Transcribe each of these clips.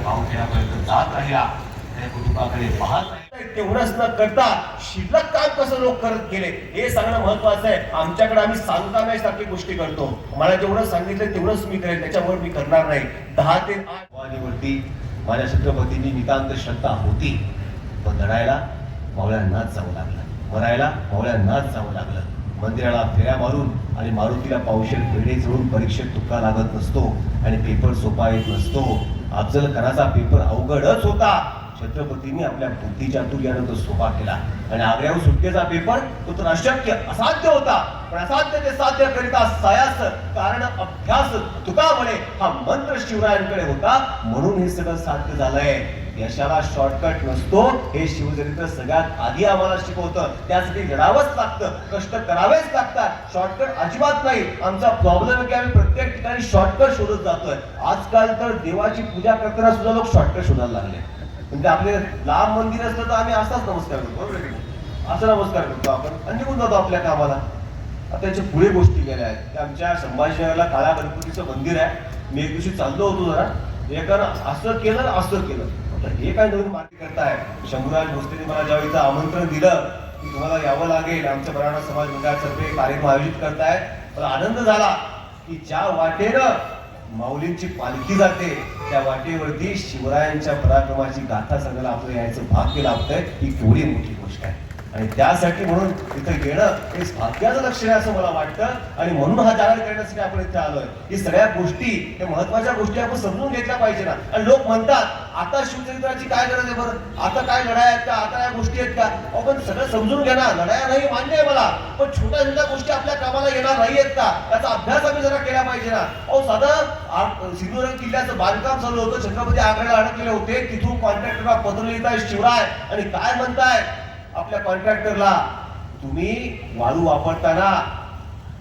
विचारपूस करायला जात राहिला त्या कुटुंबाकडे पाहत तेवढंच न करता शिल्लक काम कसं लोक करत गेले हे सांगणं महत्वाचं आहे. आमच्याकडे आम्ही सांगता सारखी गोष्टी करतो. मला जेवढं सांगितलं तेवढंच मी करेन. त्याच्यावर मी करणार नाही. दहा ते आठ वाणीवरती माझ्या छत्रपतींनी नितांत श्रद्धा होती. पण लढायला मावळ्यांनाच जावं लागलं. मरायला मावळ्यांनाच जावं लागलं. मंदिराला फेऱ्या मारून आणि मारुतीला पावशेर पेढे जळून परीक्षेत तुका लागत नसतो आणि पेपर सोपा येत नसतो. अफजल खानाचा पेपर अवघडच होता. छत्रपतींनी आपल्या बुद्धीच्या तुर्यानं तो सोपा केला. आणि आग्र्याहून सुटकेचा पेपर तो तर अशक्य असाध्य होता. पण असाध्य ते साध्य करिता सायास कारण अभ्यास तुका म्हणे हा मंत्र शिवरायांकडे होता. म्हणून हे सगळं साध्य झालंय. यशाला शॉर्टकट नसतो. हे शिवचरित्र सगळ्यात आधी आम्हाला शिकवतं. त्यासाठी लढावंच लागतं. कष्ट करावेच लागतात. शॉर्टकट अजिबात नाही. आमचा प्रॉब्लेम आहे की आम्ही प्रत्येक ठिकाणी शॉर्टकट शोधत जातोय. आजकाल तर देवाची पूजा करताना सुद्धा लोक शॉर्टकट शोधायला लागले. म्हणजे आपले लांब मंदिर असलं तर आम्ही असाच नमस्कार करतो. बरोबर असा नमस्कार करतो आपण. आणि निघून जातो आपल्या कामाला. आता याच्यापुढे गोष्टी गेल्या आहेत. की आमच्या संभाजीनगरला काळ्या गणपतीचं मंदिर आहे. मी एक दिवशी चाललो होतो जरा. एकानं असं केलं असं केलं. तर हे काय नवीन मार्ग करताय? शंभूराज भोसलेने मला ज्यावेळी आमंत्रण दिलं की तुम्हाला यावं लागेल. आमच्या मराठा समाज मंडळातर्फे कार्यक्रम आयोजित करताय मला आनंद झाला की ज्या वाटेनं माऊलींची पालखी जाते त्या वाटेवरती शिवरायांच्या पराक्रमाची गाथा सांगायला आपलं यायचं भाग्य लाभतंय. ही केवढी मोठी गोष्ट आहे. आणि त्यासाठी म्हणून इथं येणं हे भाग्याचं लक्ष आहे असं मला वाटतं. आणि म्हणून हा जाहीर करण्यासाठी आपण इथे आलोय. ही सगळ्या गोष्टी हे महत्त्वाच्या गोष्टी आपण समजून घेतल्या पाहिजे ना. आणि लोक म्हणतात आता शिवचरित्राची काय गरज आहे बरं? आता काय लढाया आहेत का? आता या गोष्टी आहेत का? आपण सगळं समजून घ्या ना. लढाया नाही मान्य आहे मला. पण छोट्या छोट्या गोष्टी आपल्या कामाला येणार नाही आहेत का? त्याचा अभ्यास आम्ही जरा केला पाहिजे ना. अहो साधं सिंधुदुर्ग किल्ल्याचं बांधकाम चालू होतं. छत्रपती आघाडीला अडकलेले होते. तिथून कॉन्ट्रॅक्टरला पत्र लिहिताय शिवराय. आणि काय म्हणताय? आपल्या कॉन्ट्रॅक्टरला तुम्ही वाळू वापरताना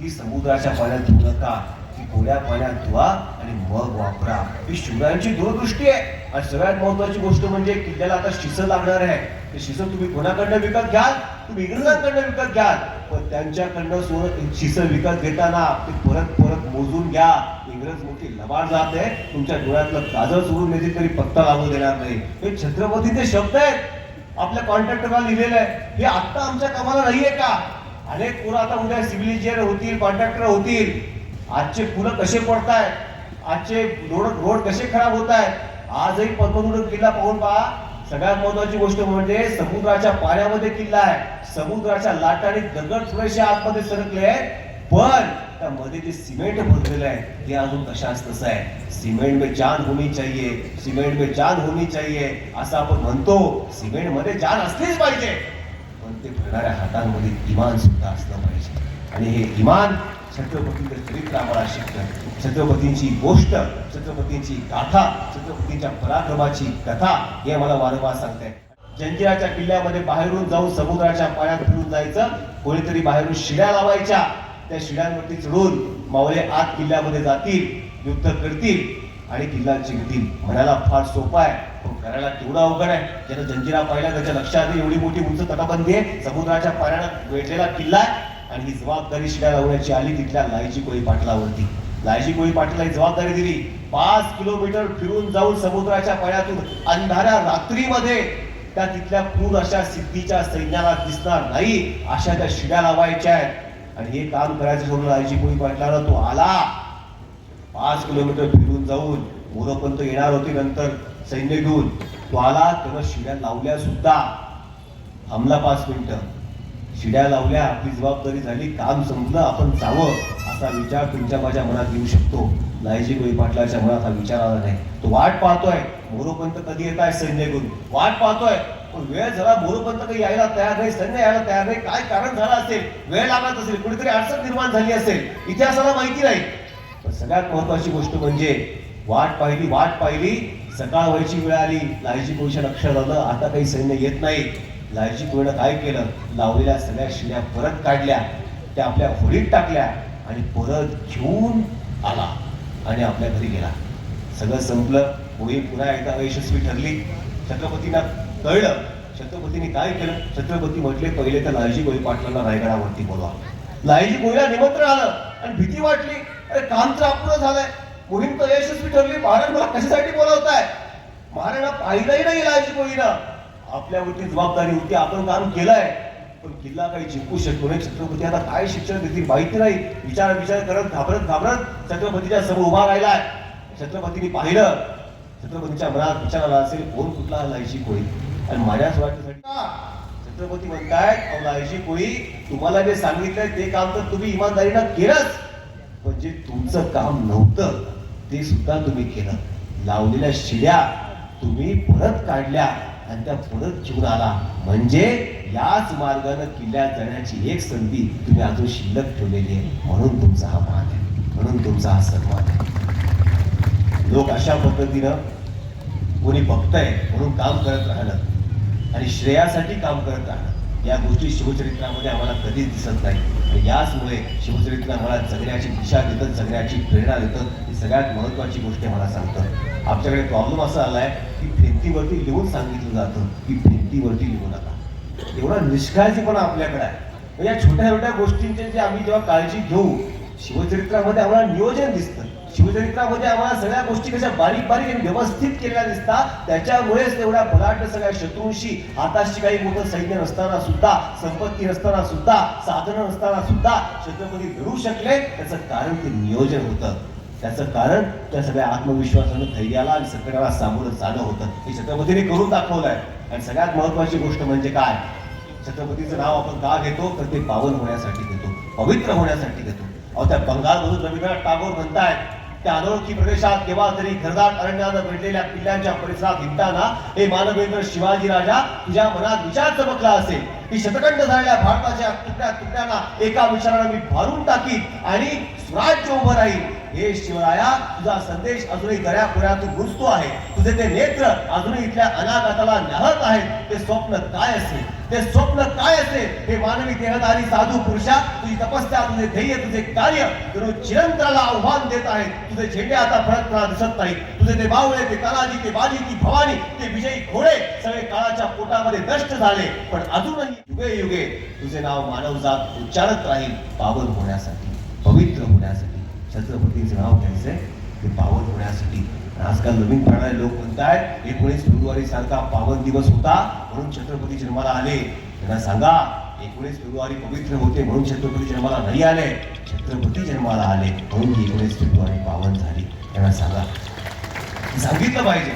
ती समुद्राच्या पाण्यात धुवू नका. ती गोड्या पाण्यात धुवा आणि मग वापरा. ही शिवरायांची दूरदृष्टी आहे. आणि सगळ्यात महत्वाची गोष्ट म्हणजे किल्ल्याला आता शिसं लागणार आहे. ते शिसं तुम्ही कोणाकडनं विकत घ्याल? तुम्ही इंग्रजांकडनं विकत घ्याल. पण त्यांच्याकडनं सोनं शिसं विकत घेताना ते परत परत मोजून घ्या. इंग्रज मोठी लबाड जात आहे. तुमच्या डोळ्यातलं काजळ सोडून येते तरी पत्ता लागू देणार नाही. हे छत्रपतीचे शब्द आहेत. आपल्या कॉन्ट्रॅक्टरला लिहिलेलं आहे. हे आत्ता आमच्या कामाला नाहीये का? अनेक पुरं आता उद्या सिव्हिल इंजिनियर होतील कॉन्ट्रॅक्टर होतील. आजचे पुलं कसे पडतायत? आजचे रोड रोड कसे खराब होत आहेत आजही पद्मदुर्ग किल्ला पाहून पहा. सगळ्यात महत्वाची गोष्ट म्हणजे समुद्राच्या पाण्यामध्ये किल्ला आहे. समुद्राच्या लाटाने दगड थोडेसे आतमध्ये सरकले आहेत. पण त्यामध्ये जे सिमेंट भरलेलं आहे ते अजून तशाच तसं आहे? सिमेंट में जान होनी चाहिए सिमेंट में जान होनी चाहिए असं आपण म्हणतो सिमेंटमध्ये जान असलीच पाहिजे. पण ते भरणाऱ्या हातांमध्ये इमान सुद्धा असलं पाहिजे. आणि हे इमान छत्रपतींचं चरित्र आम्हाला शिकतं. छत्रपतींची गोष्ट छत्रपतींची गाथा छत्रपतींच्या पराक्रमाची कथा हे आम्हाला वारंवार सांगते जंजिराच्या किल्ल्यामध्ये बाहेरून जाऊन समुद्राच्या पाण्यात फिरून जायचं कोणीतरी बाहेरून शिड्या लावायच्या त्या शिड्यांवरती चढून मावळे आत किल्ल्यामध्ये जातील युद्ध करतील आणि किल्ला जिंकतील. म्हणायला फार सोपा आहे. पण करायला तेवढा अवघड आहे. ज्यानं जंजिरा पाहिला त्याच्या लक्षात एवढी मोठी उंच तटबंदी आहे. समुद्राच्या पाण्यानं वेढलेला किल्ला आहे. आणि ही जबाबदारी शिड्या लावण्याची आली तिथल्या लायजी कोळी पाटलावरती. लायजी कोळी पाटला ही जबाबदारी दिली. पाच किलोमीटर फिरून जाऊन समुद्राच्या पाण्यातून अंधाऱ्या रात्रीमध्ये त्या तिथल्या क्रूर अशा सिद्धीच्या सैन्याला दिसणार नाही अशा त्या शिड्या लावायच्या आहेत. आणि हे काम करायचं सोडून लायजी कोळी पाटलाला तो आला. पाच किलोमीटर फिरून जाऊन मोरोपंत येणार होते नंतर सैन्य घेऊन. तो आला? तेव्हा शिड्या लावल्या सुद्धा. थांबला पाच मिनिटं. शिड्या लावल्या आपली जबाबदारी झाली काम संपलं आपण जावं असा विचार तुमच्या माझ्या मनात येऊ शकतो. लायजी गोळी पाटलाच्या मनात हा विचार आला नाही. तो वाट पाहतोय. मोरोपंत कधी येत आहे सैन्य घेऊन? वाट पाहतोय. पण वेळ झाला मोरोपंत काही यायला तयार नाही सैन्य यायला तयार नाही. काय कारण झालं असेल? वेळ लागत असेल कुठेतरी अडचण निर्माण झाली असेल. इतिहासाला माहिती नाही. पण सगळ्यात महत्वाची गोष्ट म्हणजे वाट पाहिली वाट पाहिली. सकाळ व्हायची वेळ आली. लायजी कोळीच्या लक्षात आलं आता काही सैन्य येत नाही. लायजी कोळीनं काय केलं? लावलेल्या सगळ्या शिड्या परत काढल्या. त्या आपल्या होडीत टाकल्या आणि परत घेऊन आला आणि आपल्या घरी गेला. सगळं संपलं. होळी पुन्हा एकदा यशस्वी ठरली. छत्रपतींना कळलं. छत्रपतीने काय केलं? छत्रपती म्हटले पहिले तर लालजी कोळी पाटलांना रायगडावरती बोलवा. लालजी कोळीला निमंत्रण आलं आणि भीती वाटली. अरे काम तर अपुरं झालंय. मोहीम तर यशस्वी ठरली. महाराज मला कशासाठी बोलावताय? महाराणा पाहिलंही नाही लालजी कोणीनं आपल्यावरती जबाबदारी होती. आपण काम केलंय. पण किल्ला काही जिंकू शकतो नाही. छत्रपती आता काय शिक्षण देतील माहिती नाही. विचार विचार करत घाबरत घाबरत छत्रपतीच्या समोर उभा राहिलाय. छत्रपतीने पाहिलं. छत्रपतीच्या मनात विचार आला असेल कोण कुठला लायची कोळी आणि माझ्या स्वार्थासाठी छत्रपती म्हणतायत अहो कोळी तुम्हाला जे सांगितलंय ते काम तर तुम्ही इमानदारीनं केलंच. पण जे तुमचं काम नव्हतं ते सुद्धा तुम्ही केलं. लावलेल्या शिड्या तुम्ही परत काढल्या आणि त्या परत घेऊन आला. म्हणजे याच मार्गाने किल्ल्यात जाण्याची एक संधी तुम्ही अजून शिल्लक ठेवलेली आहे. म्हणून तुमचा हा मान आहे. म्हणून तुमचा हा सन्मान आहे. लोक अशा पद्धतीनं कोणी बघतंय म्हणून काम करत राहणं आणि श्रेयासाठी काम करत राहणं या गोष्टी शिवचरित्रामध्ये आम्हाला कधीच दिसत नाही. आणि याचमुळे शिवचरित्र आम्हाला जगण्याची दिशा देतं जगण्याची प्रेरणा देतं. ही सगळ्यात महत्वाची गोष्ट आम्हाला मला सांगतं. आमच्याकडे प्रॉब्लेम असा आलाय की भिंतीवरती लिहून सांगितलं जातं की भिंतीवरती लिहू नका. एवढा निष्काळजीपणा आपल्याकडे आहे. या छोट्या छोट्या गोष्टींचे जे आम्ही जेव्हा काळजी घेऊ शिवचरित्रामध्ये आम्हाला नियोजन दिसतं. शिवचरित्रामध्ये आम्हाला सगळ्या गोष्टी कशा बारीक बारीक आणि व्यवस्थित केलेल्या दिसतात. त्याच्यामुळेच एवढ्या बलाढ्य सगळ्या शत्रूंशी हाताशी काही मोठं सैन्य नसताना सुद्धा संपत्ती नसताना सुद्धा साधनं नसताना सुद्धा छत्रपती लढू शकले. त्याचं कारण ते नियोजन होतं. त्याचं कारण त्या सगळ्या आत्मविश्वासानं धैर्याला आणि संकटाला सामोरं जाणं होतं. हे छत्रपतीने करून दाखवलंय. आणि सगळ्यात महत्वाची गोष्ट म्हणजे काय? छत्रपतीचं नाव आपण का घेतो? तर ते पावन होण्यासाठी घेतो. पवित्र होण्यासाठी घेतो. अहो त्या बंगालमधून रवींद्रनाथ टागोर म्हणतायत त्या अनोळखी प्रदेशात केव्हा तरी घरदाट अरण्यानं भेटलेल्या किल्ल्यांच्या परिसरात हिंडताना हे मानवेंद्र शिवाजी राजा तुझ्या मनात विचार चमकला असेल. की शतखंड झालेल्या भारताच्या तुकड्या तुकड्यांना एका विचारानं मी भारून टाकीन आणि स्वराज्य उभं राहील हे शिवराया तुझा संदेश अजूनही दऱ्याखोऱ्यातून गुंजतो आहे. तुझे ते नेत्र अजूनही इथल्या अनागताला न्याहत आहेत ते स्वप्न काय असेल? ते स्वप्न काय असेल? हे मानवी देहधारी साधू पुरुषा तुझी तपस्या तुझे ध्येय तुझे कार्य जणू चिरंतराला आव्हान देत आहेत. तुझे झेंडे आता फडकताना दिसत नाही तुझे ते बावळे ते कलाजी ते बाजी ती भवानी ते विजयी घोडे सगळे काळाच्या पोटामध्ये नष्ट झाले. पण अजूनही युगे युगे तुझे नाव मानवजात उच्चारत राहील पावन होण्यासाठी पवित्र होण्यासाठी. छत्रपतीचं नाव घ्यायचं आहे ते पावन होण्यासाठी. आजकाल नवीन पाहणारे लोक म्हणतायत एकोणीस फेब्रुवारी सारखा पावन दिवस होता म्हणून छत्रपती जन्माला आले. त्यांना सांगा एकोणीस फेब्रुवारी पवित्र होते म्हणून छत्रपती जन्माला नाही आले. छत्रपती जन्माला आले म्हणून ही एकोणीस फेब्रुवारी पावन झाली. त्यांना सांगा. सांगितलं पाहिजे.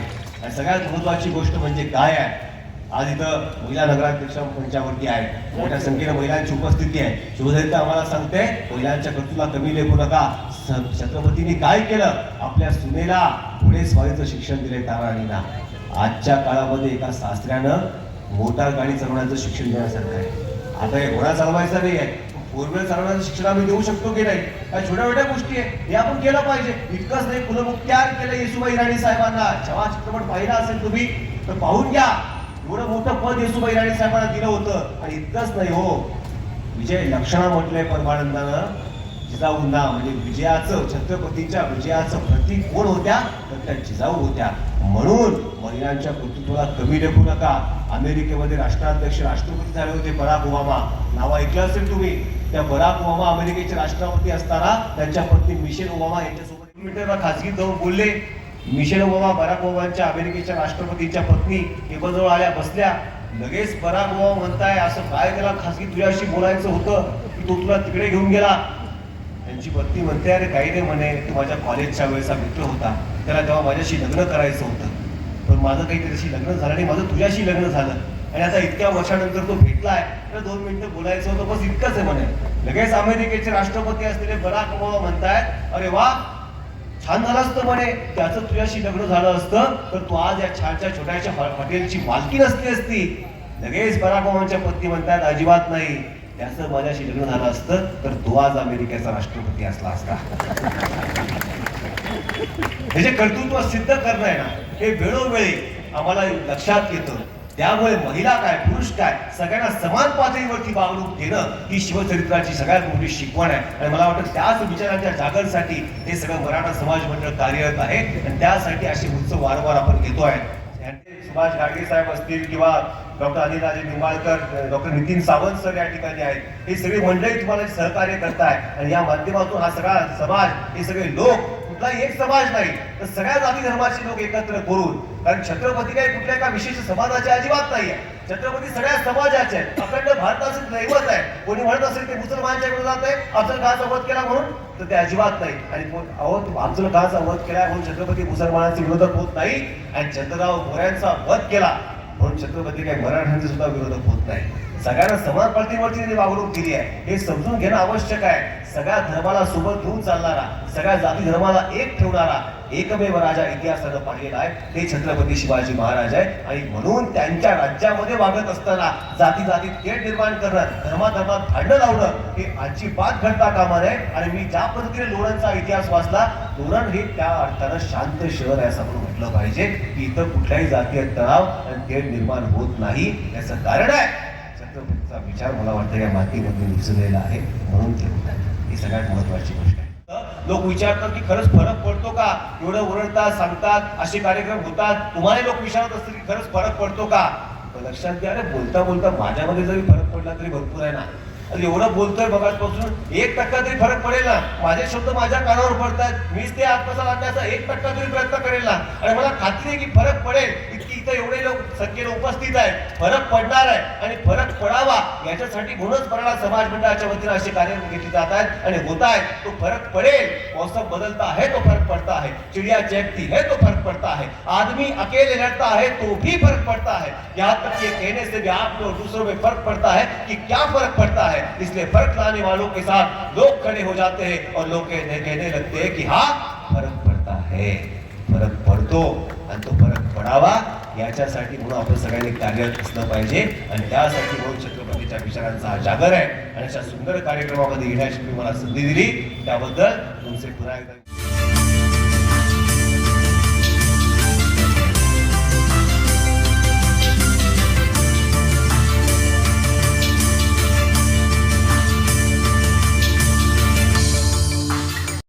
आणि सगळ्यात महत्वाची गोष्ट म्हणजे काय आहे? आज इथं महिला नगराध्यक्ष मंचावरती आहे. मोठ्या संख्येनं महिलांची उपस्थिती आहे. शिवचरित्र आम्हाला सांगते महिलांच्या कर्तूला कमी लेखू नका. छत्रपतीने काय केलं? आपल्या सुनेला पुढे स्वारीचं शिक्षण दिले ताराणीला आजच्या काळामध्ये एका सासऱ्यानं मोटार गाडी चालवण्याचं शिक्षण देण्यासारखं आहे. आता हे घोडा चालवायचा नाही आहे. फोर व्हीलर चालवण्याचं शिक्षण आम्ही देऊ शकतो की नाही? काय छोट्या छोट्या गोष्टी आहे. हे आपण केलं पाहिजे. इतकंच नाही कुलमुख्यार केलं येसुबाई राणी साहेबांना. जेव्हा चित्रपट पाहिला असेल तुम्ही तर पाहून घ्या. एवढं मोठं पद येसुबाई राणी साहेबांना दिलं होतं. आणि इतकंच नाही हो. विजय लक्षणा म्हटलंय परमानंदानं. जिजाऊंना म्हणजे विजयाचं छत्रपतीच्या विजयाचं प्रतीक कोण होत्या? तर त्या जिजाऊ होत्या. म्हणून महिलांच्या कृतित्वाला कमी लेखू नका. अमेरिकेमध्ये राष्ट्राध्यक्ष राष्ट्रपती झाले होते बराक ओबामा. नाव ऐकलं असेल तुम्ही? त्या बराक ओबामा अमेरिकेचे राष्ट्रपती असताना त्यांच्या पत्नी मिशेल ओबामा यांच्यासोबत मीटरला खासगी जाऊन बोलले. मिशेल ओबामा बराक ओबामांच्या अमेरिकेच्या राष्ट्रपतीच्या पत्नी टेबलजवळ आल्या बसल्या. लगेच बराक ओबामा म्हणताय असं काय त्याला खासगी तुझ्याशी बोलायचं होतं? की तो तुला तिकडे घेऊन गेला. त्यांची पत्नी म्हणते अरे काही नाही म्हणे तू माझ्या कॉलेजच्या वेळेचा मित्र होता. त्याला तेव्हा माझ्याशी लग्न करायचं होतं. पण माझं काही त्याच्याशी लग्न झालं आणि माझं तुझ्याशी लग्न झालं. आणि आता इतक्या वर्षानंतर तो भेटलाय तर दोन मिनिटं बोलायचं होतं बस इतकंच आहे म्हणे. लगेच अमेरिकेचे राष्ट्रपती असलेले बराक ओबामा म्हणतायत अरे वा छान झालं असतं म्हणे. त्याचं तुझ्याशी लग्न झालं असतं तर तू आज या छानच्या छोट्याशा हॉटेलची मालकी नसली असती. लगेच बराक ओबामांच्या पत्नी म्हणतात अजिबात नाही. त्याचं माझ्याशी लग्न झालं असतं तर तो आज अमेरिकेचा राष्ट्रपती असला असता. हे जे कर्तृत्व सिद्ध करणं आहे ना हे वेळोवेळी आम्हाला लक्षात येतं. त्यामुळे महिला काय पुरुष काय सगळ्यांना समान पातळीवरती वागणूक देणं ही शिवचरित्राची सगळ्यात मोठी शिकवण आहे. आणि मला वाटतं त्याच विचारांच्या जागरसाठी हे सगळं मराठा समाज मंडळ कार्यरत आहे. आणि त्यासाठी असे उत्सव वारंवार आपण घेतो आहे. सुभाष गाडगे साहेब असतील किंवा doctor Anilraje Nimbalkar doctor Nitin Sawant sir या ठिकाणी आहेत. हे सगळे मंडळी तुम्हाला सहकार्य करताय. आणि या माध्यमातून हा सगळा समाज हे सगळे लोक कुठलाही एक समाज नाही तर सगळ्या जाती धर्माचे लोक एकत्र करून कारण छत्रपती काही कुठल्या एका विशेष समाजाचे अजिबात नाहीये. छत्रपती सगळ्या समाजाचे आहेत. अखंड भारताचे दैवत आहे. कोणी म्हणत असेल ते मुसलमानच्या विरोधात आहे अफजल खानचा वध केला म्हणून तर ते अजिबात नाही. आणि अहो अफजल खानचा वध केला म्हणून छत्रपती मुसलमानांचे विरोधक होत नाही आणि चंद्रराव मोऱ्यांचा वध केला म्हणून छत्रपती काही मराठ्यांचे सुद्धा विरोधक होत नाही. सगळ्यांना समान प्रतिवरती त्यांनी वागणूक दिली आहे. हे समजून घेणं आवश्यक आहे. सगळ्या धर्माला सोबत घेऊन चालणारा सगळ्या जाती धर्माला एक ठेवणारा एकमेव राजा इतिहासानं पाहिलेला आहे. ते छत्रपती शिवाजी महाराज आहे आणि म्हणून त्यांच्या राज्यामध्ये वागत असताना जाती जातीत थेट निर्माण करणं धर्माधर्मात भांडण लावणं हे अजिबात घडता कामा नये. आणि मी ज्या पद्धतीने लोणंदचा इतिहास वाचला लोणंद हे त्या अर्थानं शांत शहर आहे असं म्हणून म्हटलं पाहिजे. की इथं कुठल्याही जातीय तणाव आणि थेट निर्माण होत नाही याचं कारण आहे. छत्रपतीचा विचार मला वाटतं या मातीमध्ये रुजलेला आहे. म्हणून ते ही सगळ्यात महत्वाची गोष्ट आहे. लोक विचारतात की खरंच फरक पडतो का? एवढं ओरडतात सांगतात असे कार्यक्रम होतात. तुम्हाला लोक विचारत असतील की खरंच फरक पडतो का? लक्षात घ्या अरे बोलता बोलता माझ्यामध्ये जरी फरक पडला तरी भरपूर आहे ना. आणि एवढं बोलतोय बघापासून एक टक्का तरी फरक पडेल ना. माझे शब्द माझ्या कानावर पडतात मीच ते आत्मसात आणण्याचा एक टक्का तरी प्रयत्न करेल ना. आणि मला खात्री आहे की फरक पडेल. इथं एवढे लोक संख्येने उपस्थित आहेत. फरक पडणार आहे आणि फरक पडावा याच्यासाठी म्हणूनच मराठा समाज मंडळाच्या वतीने असे कार्यक्रम घेतले जात आहेत. आणि होत आहेत तो फरक पडेल. मौसम बदलता है तो फ़र्क पड़ता है चिड़िया चहकती है तो फ़र्क पड़ता है आदमी अकेले लड़ता है तो भी फ़र्क पड़ता है यहाँ तक ये कहने से भी आप और दूसरों में फ़र्क पड़ता है कि क्या फ़र्क पड़ता है। इसलिए फ़र्क लाने वालों के साथ लोग खड़े हो जाते हैं और लोग कहने लगते हैं कि हाँ फरक पड़ता है। फरक पडतो आणि तो फरक पडावा। याच्यासाठी म्हणून आपण सगळ्यांनी कार्यरत असलं पाहिजे. आणि त्यासाठी म्हणून छत्रपतीच्या विचारांचा हा जागर आहे. आणि अशा सुंदर कार्यक्रमामध्ये येण्याची मला संधी दिली. त्याबद्दल तुमचे पुन्हा एकदा